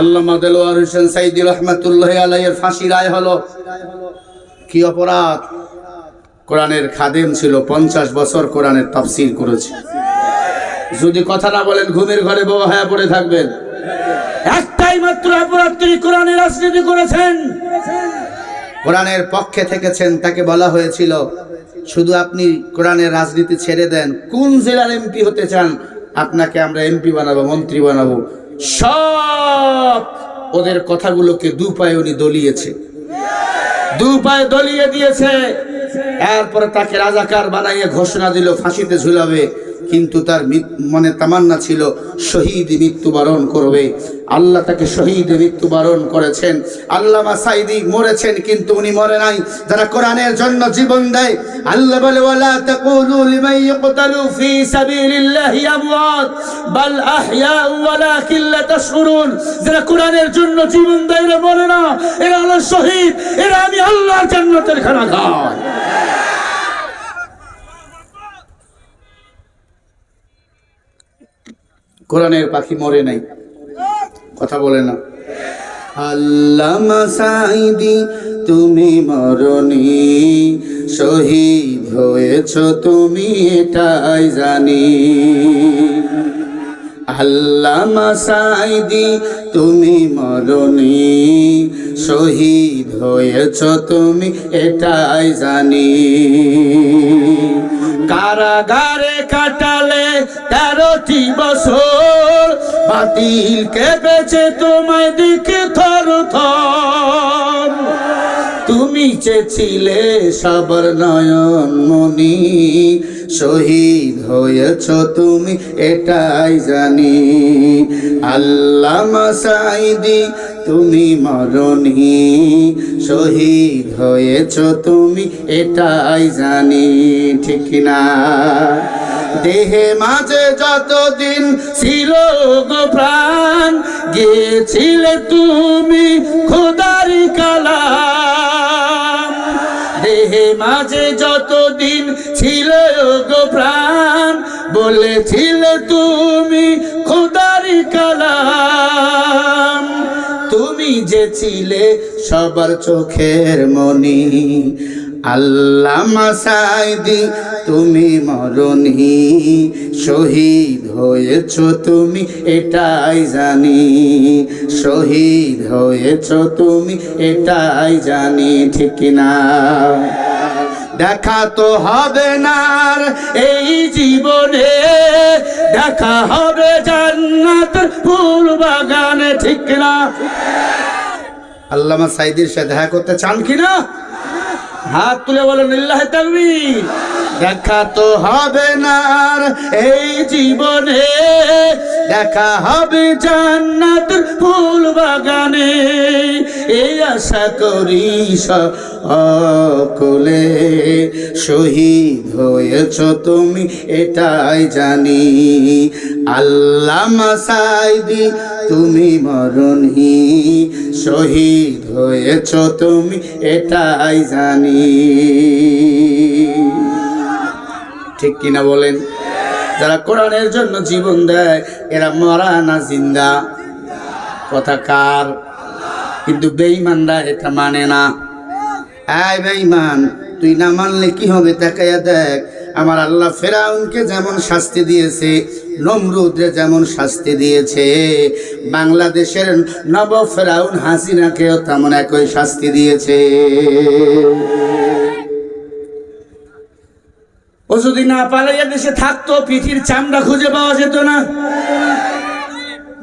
আল্লামা দেলোয়ার হোসেন সাইদি রহমতুল্লাহ আলাইয়ের ফাঁসি রায় হলো, কি অপরাধ? কোরআনের খাদেম ছিল, পঞ্চাশ বছর কোরআনের তাফসির করেছে। যদি কথা না বলেন, ঘুমের ঘরে বাবা হয়ে পড়ে থাকবেন। একটাই মাত্র অপরাধ তিনি কোরআনের রাজনীতি করেছেন। কোরআনের পক্ষে থেকেছেন, তাকে বলা হয়েছিল, শুধু আপনি কোরআনের রাজনীতি ছেড়ে দেন। কোন জেলার এমপি হতে চান? আপনাকে আমরা এমপি বানাবো, মন্ত্রী বানাবো। সব ওদের কথাগুলোকে দু পায়ে উনি দলিয়েছে। দু পায়ে দলিয়ে দিয়েছে। এরপরে তাকে রাজাকার বানাইয়ে ঘোষণা দিল, ফাঁসিতে ঝুলাবে। কিন্তু তার মনে তামান্না ছিল, শহীদ মৃত্যুবরণ করবে। আল্লাহ তাকে শহীদ মৃত্যুবরণ করেছেন। আল্লামা সাইদি মরেছেন, কিন্তু উনি মরে নাই। যারা কোরআনের জন্য জীবন দেয়, আল্লাহ বলে কোরআনের জন্য জীবন দেয় না। শহীদ। আমি আল্লাহর জান্নাতের খানা কোরআনের পাখি মরে নাই। কথা বলে না। আল্লামা সাইদি তুমি মরণি শহীদ হয়েছ তুমি, এটাই জানি। আল্লামা সাইদি তুমি মরণি শহীদ হয়েছ তুমি, এটাই জানি। কারাগারে কাটালে তেরোটি বছর বাতিল কেঁপেছে তোমায় দিকে থর থর। তুমি চেছিলে সবর নয়ন মনি, শহীদ হয়েছ তুমি এটাই জানি। আল্লাহ সাইদি তুমি মরণি, শহীদ হয়েছ তুমি এটাই জানি, ঠিক না দেহে মাঝে যতদিন ছিল গো প্রাণ, গিয়েছিলে তুমি খোদারি কালাম। দেহে মাঝে যতদিন ছিল গো প্রাণ, বলেছিলে তুমি খোদারি কালাম। তুমি যে ছিলে সবার চোখের মনি আল্লাহ মাসাইদি, তুমি মরণি শহীদ হয়েছ তুমি, এটাই জানি। শহীদ হয়েছ তুমি, এটাই জানি, ঠিক না। দেখা তো হবে না এই জীবনে, দেখা হবে জান্নাত ফুল বাগানে, ঠিক না। আল্লামা সাইদির সাথে দেখা করতে চান কি না? হাত তুলে বলেন ইল্লাহ তাকবীর দেখা তো হবে না আর এই জীবনে। দেখা হবে জান্নাত ফুল বাগানে। এই আশা করি সকলে শহীদ হয়েছ তুমি, এটাই জানি। আল্লাহ মাসাইদি, তুমি মরণি। শহীদ হয়েছ তুমি, এটাই জানি। ঠিক কিনা বলেন? যারা কোরআনের জন্য জীবন দেয়, এরা মরা না জিন্দা? কথা কার? কিন্তু বেঈমানরা এটা মানে না। আয় বেঈমান, তুই না মানলে কি হবে তাকাইয়া দেখ। আমার আল্লাহ ফেরাউনকে যেমন শাস্তি দিয়েছে, নমরুদরে যেমন শাস্তি দিয়েছে, বাংলাদেশের নব ফেরাউন হাসিনাকেও তেমন একই শাস্তি দিয়েছে। ও যদি না পালাইয়া দেশে থাকতো, পিঠির চামড়া খুঁজে পাওয়া যেত না।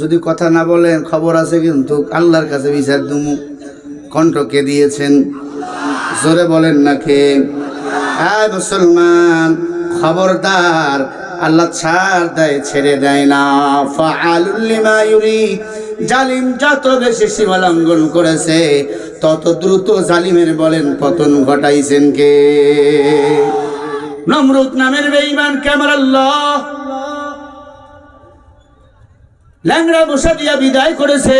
যদি কথা না বলেন, খবর আছে কিন্তু আল্লাহর কাছে বিচার দুমু। কণ্ঠকে দিয়েছেন? জোরে বলেন না কে। হ্যাঁ মুসলমান, খবরদার, আল্লাহ ছাড় দেয়, ছেড়ে দেয় না। ফাআলুল লিমা ইউরিদ। জালিম যত বেশি সীমা লঙ্ঘন করেছে, তত দ্রুত জালিমের বলেন পতন ঘটাইছেন কে। নমরুদ নামের বেঈমান কেমন আল্লাহ? ল্যাংড়া বসা দিয়া বিদায় করেছে।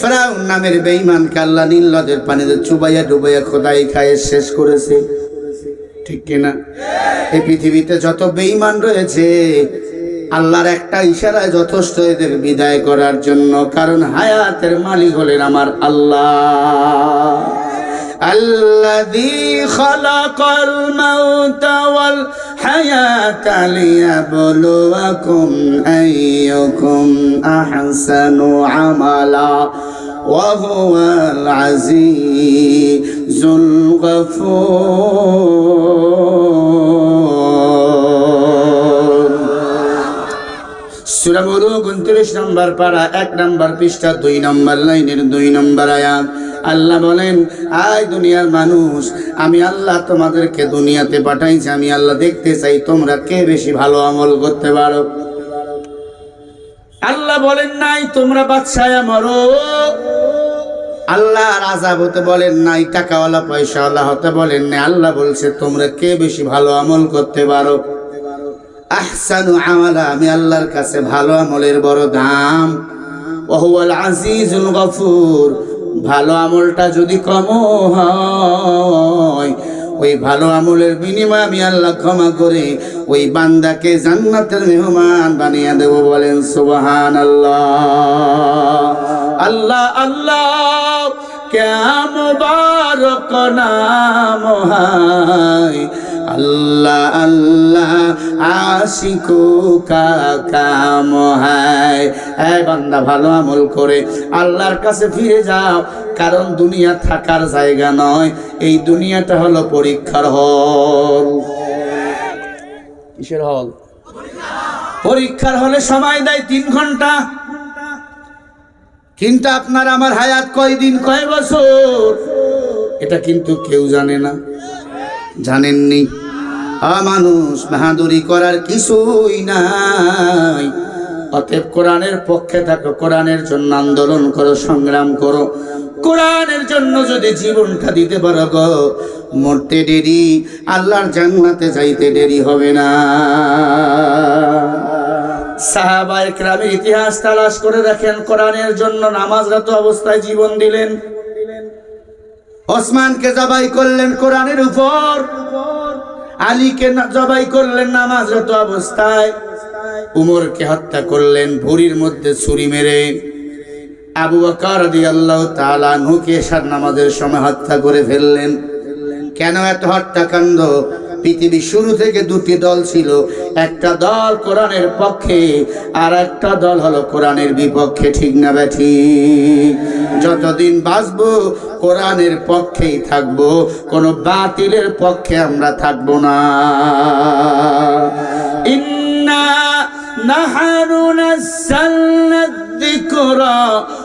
ফেরাউন নামের বেঈমানকে আল্লাহ নীল নদের পানিতে চুবাইয়া ডুবাইয়া খোদাই খায় শেষ করেছে। ঠিক কিনা এই পৃথিবীতে যত বেঈমান রয়েছে, আল্লাহর একটা ইশারায় যথেষ্ট এদের বিদায় করার জন্য, কারণ হায়াতের মালিক হলেন আমার আল্লাহ। الذي خلق الموت والحياة ليبلوكم أيكم أحسن عملا وهو العزيز الغفور সূরা মুলুক 29 নম্বর পারা এক নম্বর পৃষ্ঠা দুই নম্বর লাইনের দুই নম্বর আয়াত আল্লাহ বলেন, আয় দুনিয়ার মানুষ, আমি আল্লাহ তোমাদেরকে দুনিয়াতে পাঠাইছি, আমি আল্লাহ দেখতে চাই তোমরা কে বেশি ভালো আমল করতে পারো। আল্লাহ বলেন, নাই, তোমরা বাদশায়া মরো। আল্লাহ রাজা হতে বলেন, নাই, টাকাওয়ালা, পয়সাওয়ালা হতে বলেন নাই। আল্লাহ বলছে, তোমরা কে বেশি ভালো আমল করতে পারো? আহসানু আমালা, আমি আল্লাহর কাছে ভালো আমলের বড় দাম। ওহুয়াল আজিজুল গফুর। ভালো আমলটা যদি কম হয়, ওই ভালো আমলের বিনিময়ে আমি আল্লাহ ক্ষমা করে ওই বান্দাকে জান্নাতের মেহমান বানিয়ে দেব বলেন সুবহান আল্লাহ আল্লাহ আল্লাহ কেম বারক নাম হায়। আল্লাহ আল্লাহ, আশিকু কাকাম হায় এই বান্দা ভালো আমল করে, আল্লাহর কাছে ফিরে যাও, কারণ দুনিয়া থাকার জায়গা নয়, এই দুনিয়াটা হলো পরীক্ষার হল। কিসের হল? পরীক্ষার হলে সময় দেয় তিন ঘণ্টা। কিন্তু আপনার আমার হায়াত কয়দিন? কয় বছর? এটা কিন্তু কেউ জানে না। জানেননি। মানুষ বাহাদুরি করার কিছুই নাই। অতএব কোরআনের পক্ষে থাকো, কোরআনের জন্য আন্দোলন করো, সংগ্রাম করো। কোরআনের জন্য যদি জীবনটা দিতে পারো গো, মরতে দেরি, আল্লাহর জান্নাতে যাইতে দেরি হবে না। সাহাবা একরামের ইতিহাস তালাশ করে দেখেন, কোরআনের জন্য নামাজরত অবস্থায় জীবন দিলেন। ওসমানকে জবাই করলেন কোরআনের উপর। আলীকে জবাই করলেন নামাজরত অবস্থায়। উমরকে হত্যা করলেন ভুরির মধ্যে ছুরি মেরে। আবু বকর রাদিয়াল্লাহু তাআলা নুকে সার নামাজের সময় হত্যা করে ফেললেন। কেন এত হত্যাকাণ্ড? পৃথিবীর শুরু থেকে দুটি দল ছিল একটা দল কোরআনের পক্ষে আর একটা দল হলো কোরআনের বিপক্ষে ঠিক না ব্যাঠি যতদিন বাঁচবো কোরআনের পক্ষেই থাকবো কোনো বাতিলের পক্ষে আমরা থাকবো না ইন্না نحن نزلنا الذكر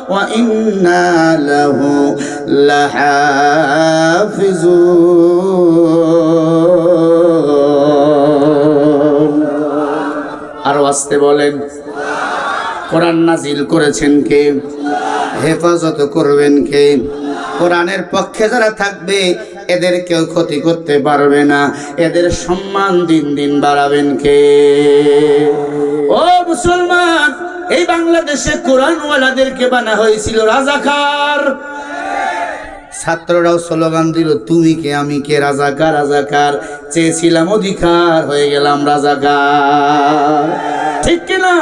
وإنا له لحافظون আসতে বলেন। কোরআন নাজিল করেছেন কে? হেফাজত করবেন কে? কোরআনের পক্ষে যারা থাকবে, এদের কেউ ক্ষতি করতে পারবে না। এদের সম্মান দিন দিন বাড়াবেন কে? ও মুসলমান, এই বাংলাদেশে কোরআনওয়ালাদেরকে বানা হয়েছিল রাজাকার। ছাত্ররাও স্লোগান দিল, তুমি কে, আমি কে? রাজাকার রাজাকার। চেয়েছিলাম অধিকার, হয়ে গেলাম রাজাকার। ঠিক কিনা?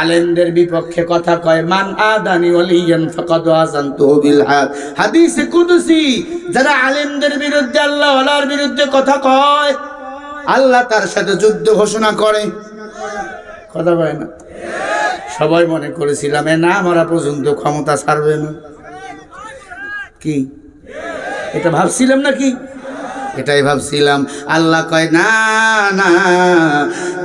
আলেমদের বিপক্ষে কথা কয়, মান আদানি ওয়ালিয়ান ফাকাদ আযানতুহু বিল হাক হাদিসে কুদসি, যারা আলেমদের বিরুদ্ধে, আল্লাহ ওয়ালার বিরুদ্ধে কথা কয়, আল্লাহ তার সাথে যুদ্ধ ঘোষণা করে। কথা কয় না? সবাই মনে করেছিলাম, এ না মারা পর্যন্ত ক্ষমতা ছাড়বে না। কি? এটা ভাবছিলাম নাকি? এটাই ভাবছিলাম। আল্লাহ কয়, না না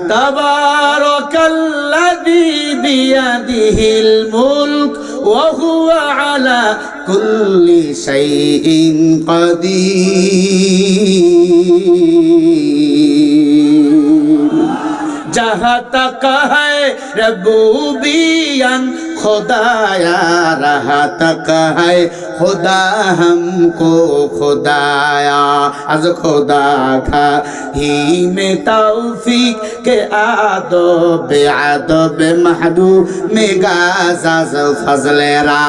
تبارك الذي بيده الملك وهو على كل شيء قدير جہاں تک ہے ربوبیان خدایا رہا تک ہے खुदा हमको खुदाया आज खुदा खा ही में तौफीक के आदो बे आदो बे মাহদু মেগাজাজ ফজলেরা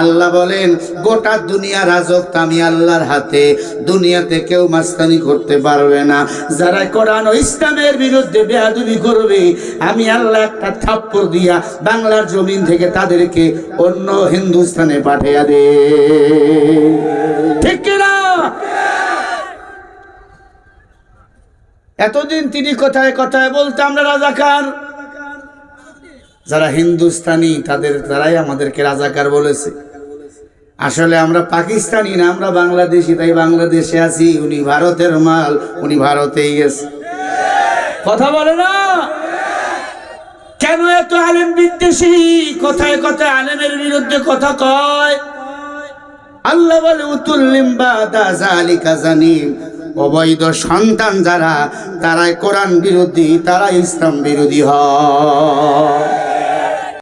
আল্লাহ বলেন গোটা দুনিয়া রাজত্ব আমি আল্লাহর হাতে দুনিয়াতে কেউ মাস্তানি করতে পারবে না যারা কোরআন ও ইসলামের বিরুদ্ধে বেয়াদবি করবে আমি আল্লাহ একটা থাপ্পড় দিয়া বাংলার জমিন থেকে তাদেরকে অন্য হিন্দুস্তানে পাঠিয়ে দে ঠিক কিনা? এতদিন তিনি কথায় কথায় বলতে আমরা রাজাকার। যারা হিন্দুস্তানি, তাদের, তারাই আমাদেরকে রাজাকার বলেছে। আসলে আমরা পাকিস্তানি না, আমরা বাংলাদেশি, তাই বাংলাদেশে আছি, উনি ভারতের মাল, উনি ভারতেই গেছে। কথা বলে না? কেন এত আলেম বিদ্বেষী? কথায় কথায় আলেমের বিরুদ্ধে কথা কয়। আল্লাহ বলে উতুল্লিম বাদা জালিকা জানিম। অবৈধ সন্তান যারা, তারাই কোরআন বিরোধী তারা ইসলাম বিরোধী হয়।